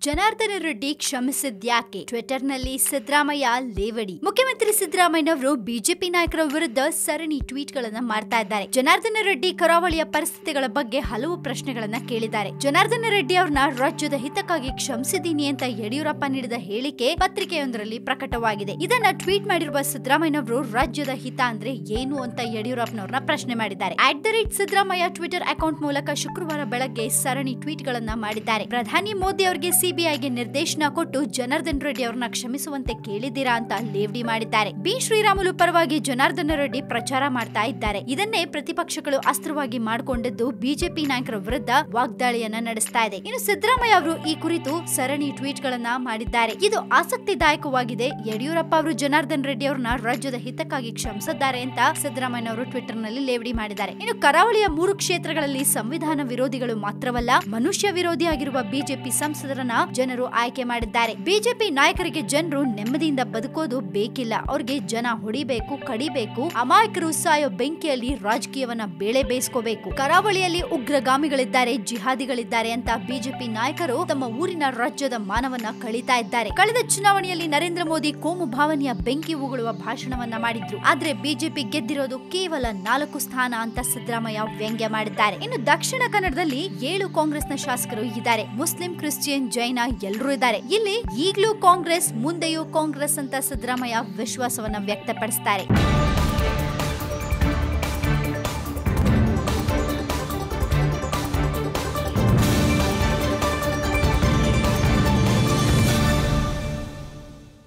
ಜನಾರ್ದನ ರೆಡ್ಡಿ ಕ್ಷಮಿಸಿದ್ಯಾಕೆ ಟ್ವಿಟರ್ನಲ್ಲಿ ಸಿದ್ದರಾಮಯ್ಯ ಲೇವಡಿ. ಮುಖ್ಯಮಂತ್ರಿ ಸಿದ್ದರಾಮಯ್ಯನವರು ಬಿಜೆಪಿ ನಾಯಕರ ವಿರುದ್ಧ ಸರಣಿ ಟ್ವೀಟ್ ಗಳನ್ನ ಮಾಡ್ತಾ ಇದ್ದಾರೆ. ಜನಾರ್ದನ ರೆಡ್ಡಿ ಕರಾವಳಿಯ ಪರಿಸ್ಥಿತಿಗಳ ಬಗ್ಗೆ ಹಲವು ಪ್ರಶ್ನೆಗಳನ್ನ ಕೇಳಿದ್ದಾರೆ. ಜನಾರ್ದನ ರೆಡ್ಡಿ ಅವ್ರನ್ನ ರಾಜ್ಯದ ಹಿತಕ್ಕಾಗಿ ಕ್ಷಮಿಸಿದ್ದೀನಿ ಅಂತ ಯಡಿಯೂರಪ್ಪ ನೀಡಿದ ಹೇಳಿಕೆ ಪತ್ರಿಕೆಯೊಂದರಲ್ಲಿ ಪ್ರಕಟವಾಗಿದೆ. ಇದನ್ನ ಟ್ವೀಟ್ ಮಾಡಿರುವ ಸಿದ್ದರಾಮಯ್ಯನವರು ರಾಜ್ಯದ ಹಿತ ಅಂದ್ರೆ ಏನು ಅಂತ ಯಡಿಯೂರಪ್ಪನವ್ರನ್ನ ಪ್ರಶ್ನೆ ಮಾಡಿದ್ದಾರೆ. At the rate Siddaramaiah Twitter account ಮೂಲಕ ಶುಕ್ರವಾರ ಬೆಳಗ್ಗೆ ಸರಣಿ ಟ್ವೀಟ್ ಗಳನ್ನ ಮಾಡಿದ್ದಾರೆ. ಪ್ರಧಾನಿ ಮೋದಿ ಅವರಿಗೆ ಸಿಬಿಐಗೆ ನಿರ್ದೇಶನ ಕೊಟ್ಟು ಜನಾರ್ದನ್ ರೆಡ್ಡಿ ಅವರನ್ನ ಕ್ಷಮಿಸುವಂತೆ ಕೇಳಿದ್ದೀರಾ ಅಂತ ಲೇವಡಿ ಮಾಡಿದ್ದಾರೆ. ಬಿ ಶ್ರೀರಾಮುಲು ಪರವಾಗಿ ಜನಾರ್ದನ ರೆಡ್ಡಿ ಪ್ರಚಾರ ಮಾಡ್ತಾ ಇದ್ದಾರೆ. ಇದನ್ನೇ ಪ್ರತಿಪಕ್ಷಗಳು ಅಸ್ತ್ರವಾಗಿ ಮಾಡಿಕೊಂಡಿದ್ದು ಬಿಜೆಪಿ ನಾಯಕರ ವಿರುದ್ಧ ವಾಗ್ದಾಳಿಯನ್ನ ನಡೆಸ್ತಾ ಇದೆ. ಇನ್ನು ಸಿದ್ದರಾಮಯ್ಯ ಅವರು ಈ ಕುರಿತು ಸರಣಿ ಟ್ವೀಟ್ ಗಳನ್ನ ಮಾಡಿದ್ದಾರೆ. ಇದು ಆಸಕ್ತಿದಾಯಕವಾಗಿದೆ. ಯಡಿಯೂರಪ್ಪ ಅವರು ಜನಾರ್ದನ್ ರೆಡ್ಡಿ ಅವರನ್ನ ರಾಜ್ಯದ ಹಿತಕ್ಕಾಗಿ ಕ್ಷಮಿಸಿದ್ದಾರೆ ಅಂತ ಸಿದ್ದರಾಮಯ್ಯ ಅವರು ಟ್ವಿಟರ್ನಲ್ಲಿ ಲೇವಡಿ ಮಾಡಿದ್ದಾರೆ. ಇನ್ನು ಕರಾವಳಿಯ ಮೂರು ಕ್ಷೇತ್ರಗಳಲ್ಲಿ ಸಂವಿಧಾನ ವಿರೋಧಿಗಳು ಮಾತ್ರವಲ್ಲ, ಮನುಷ್ಯ ವಿರೋಧಿಯಾಗಿರುವ ಬಿಜೆಪಿ ಸಂಸದರನ್ನ ಜನರು ಆಯ್ಕೆ ಮಾಡಿದ್ದಾರೆ. ಬಿಜೆಪಿ ನಾಯಕರಿಗೆ ಜನರು ನೆಮ್ಮದಿಯಿಂದ ಬದುಕೋದು ಬೇಕಿಲ್ಲ. ಅವ್ರಿಗೆ ಜನ ಹೊಡಿಬೇಕು, ಕಡಿಬೇಕು, ಅಮಾಯಕರು ಸಾಯೋ ಬೆಂಕಿಯಲ್ಲಿ ರಾಜಕೀಯವನ್ನ ಬೇಳೆ ಬೇಯಿಸ್ಕೋಬೇಕು. ಕರಾವಳಿಯಲ್ಲಿ ಉಗ್ರಗಾಮಿಗಳಿದ್ದಾರೆ, ಜಿಹಾದಿಗಳಿದ್ದಾರೆ ಅಂತ ಬಿಜೆಪಿ ನಾಯಕರು ತಮ್ಮ ಊರಿನ ರಾಜ್ಯದ ಮಾನವನ್ನ ಕಳೀತಾ ಇದ್ದಾರೆ. ಕಳೆದ ಚುನಾವಣೆಯಲ್ಲಿ ನರೇಂದ್ರ ಮೋದಿ ಕೋಮು ಭಾವನೆಯ ಬೆಂಕಿ ಉಗುಳುವ ಭಾಷಣವನ್ನ ಮಾಡಿದ್ರು. ಆದ್ರೆ ಬಿಜೆಪಿ ಗೆದ್ದಿರೋದು ಕೇವಲ ನಾಲ್ಕು ಸ್ಥಾನ ಅಂತ ಸಿದ್ದರಾಮಯ್ಯ ವ್ಯಂಗ್ಯ ಮಾಡಿದ್ದಾರೆ. ಇನ್ನು ದಕ್ಷಿಣ ಕನ್ನಡದಲ್ಲಿ ಏಳು ಕಾಂಗ್ರೆಸ್ನ ಶಾಸಕರು ಇದ್ದಾರೆ. ಮುಸ್ಲಿಂ, ಕ್ರಿಶ್ಚಿಯನ್ ಜೈನ ಎಲ್ಲರೂ ಇದ್ದಾರೆ. ಇಲ್ಲಿ ಈಗಲೂ ಕಾಂಗ್ರೆಸ್ ಮುಂದೆಯೂ ಕಾಂಗ್ರೆಸ್ ಅಂತ ಸಿದ್ದರಾಮಯ್ಯ ವಿಶ್ವಾಸವನ್ನ ವ್ಯಕ್ತಪಡಿಸ್ತಾರೆ.